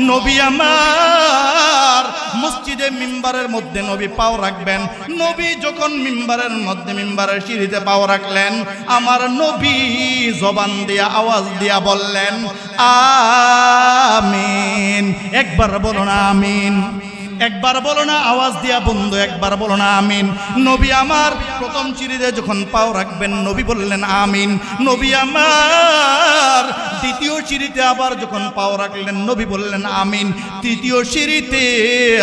নবী আমার। মসজিদে মিম্বারের মধ্যে নবী পাও রাখবেন। নবী যখন মিম্বারের মধ্যে মিম্বারের সিঁড়িতে পাও রাখলেন, আমার নবী জবান দিয়া, আওয়াজ দিয়া বললেন, আমিন। একবার বলো না, আমিন। একবার বলো না, আওয়াজ দিয়া বন্ধু, একবার বলো না, আমিন। নবী আমার প্রথম চিরিতে যখন পাও রাখবেন, নবী বললেন, আমিন। নবী আমার সিঁড়িতে আবার যখন পাও রাখলেন, নবী বললেন, আমিন। তৃতীয় সিঁড়িতে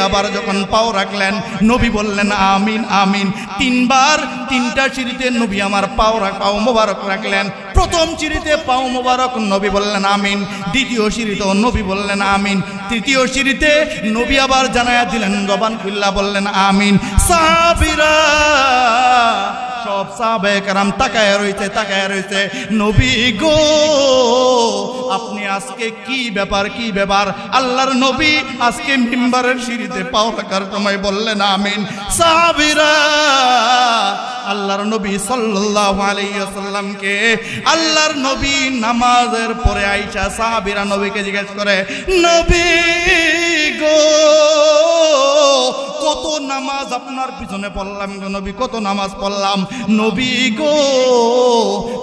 আবার যখন পাও রাখলেন, নবী বললেন, আমিন আমিন। তিনবার, তিনটা সিঁড়িতে নবী আমার পাও পাও মোবারক রাখলেন। প্রথম সিঁড়িতে পাও মোবারক, নবী বললেন, আমিন। দ্বিতীয় সিঁড়িতেও নবী বললেন, আমিন। তৃতীয় সিঁড়িতে নবী আবার জানায়া দিলেন, জবান খুল্লা বললেন, আমিন। সাহাবিরা সব সাহাবে কারাম তাকায় রয়েছে তাকায় রয়েছে নবী গো, আপনি আজকে কি ব্যাপার কি ব্যাপার? আল্লাহর নবী আজকে মিম্বারের সিঁড়িতে পাও রাখার সময় বললেন, আমিন। সাবিরা আল্লাহর নবী সাল্লাল্লাহু আলাইহি আল্লাহর নবী নামাজের পরে আয়েশা সাহাবীরা নবীকে জিজ্ঞেস করে, নবী গো কত নামাজ আপনার পিছনে পড়লাম নবী, কত নামাজ পড়লাম। নবী গো,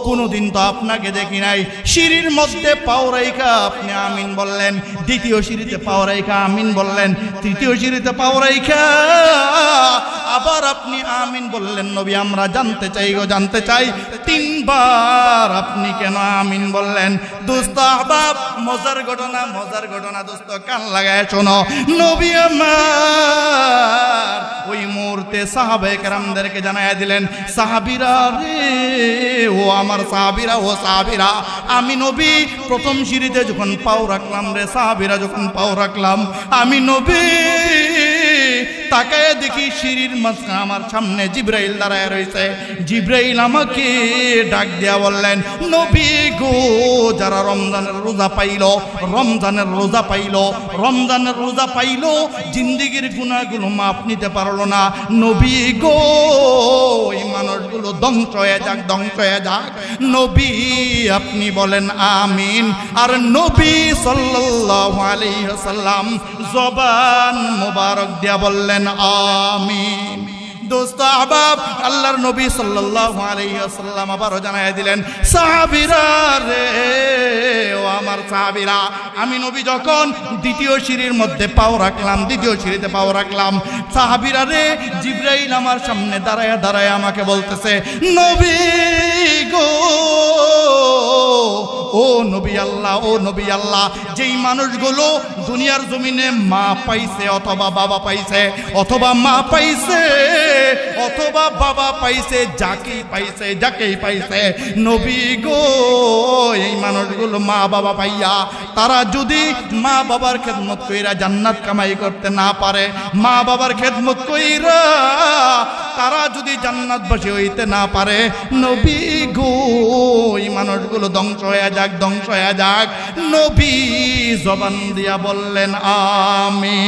কোনোদিন তো আপনাকে দেখি নাই। সিঁড়ির মধ্যে পাও রাইখা, আপনি আমিন বললেন। দ্বিতীয় সিঁড়িতে পাও রাইখা, আমিন বললেন। তৃতীয় সিঁড়িতে পাও রাইখা আবার আপনি আমিন বললেন, নবী, আমরা জানতে চাই গো, জানতে চাই। তিনবার আপনি কেন আমিন বললেন? দোস্ত আহবাব, মজার ঘটনা মজার ঘটনা, দোস্ত, কান লাগায় শোনো। নবী আমার ওই মুহূর্তে সাহাবে কেরামদেরকে জানাইয়া দিলেন, সাহাবিরা রে, ও আমার সাহাবিরা, ও সাহাবিরা, আমি নবী, প্রথম সিঁড়িতে যখন পাও রাখলাম রে, সাহাবিরা যখন পাও রাখলাম, আমি নবী তাকায় দেখি সিঁড়ির মাঝখানে আমার সামনে জিব্রাইল দাঁড়ায় রয়েছে। জিব্রাইল আমাকে ডাক দিয়া বললেন, নবী গো, যারা রমজানের রোজা পাইল, রমজানের রোজা পাইল, রমজানের রোজা পাইল, জিন্দিগির গুণাগুলো মাপ নিতে পারল না। নবী গো, এই মানুষগুলো ধ্বংস হয়ে যাক, ধ্বংস হয়ে যাক। নবী, আপনি বলেন, আমিন। আর নবী সাল্লাল্লাহু আলাইহি ওয়াসাল্লাম জবান মোবারক দিয়া বললেন, আমিন। দোস্ত আহবাব, আল্লাহর নবী সাল্লাল্লাহু আলাইহি ওয়াসাল্লাম আবারও জানায় দিলেন, সাহাবীরা রে, ও আমার সাহাবীরা, আমি নবী যখন দ্বিতীয় সিঁড়ির মধ্যে পাও রাখলাম, দ্বিতীয় সিঁড়িতে পাও রাখলাম, সাহাবীরা রে, জিব্রাইল আমার সামনে দাঁড়ায় দাঁড়ায় আমাকে বলতেছে, নবী গো ও নবী আল্লাহ, ও নবী আল্লাহ, যেই মানুষগুলো দুনিয়ার জমিনে মা পাইছে অথবা বাবা পাইছে, অথবা মা পাইছে, অথবা বাবা পাইছে, যাকেই পাইছে যাকেই পাইছে, নবী গো, এই মানুষগুলো মা বাবা পাইয়া তারা যদি মা বাবার খেদমত কইরা জান্নাত কামাই করতে না পারে মা বাবার খেদমত কইরা তারা যদি জান্নাত জান্নাতবাসী হইতে না পারে, নবী গো, এই মানুষগুলো ধ্বংস হয়ে যাক, ধ্বংস হয়ে যাক, নবী জবান দিয়া বললেন আমি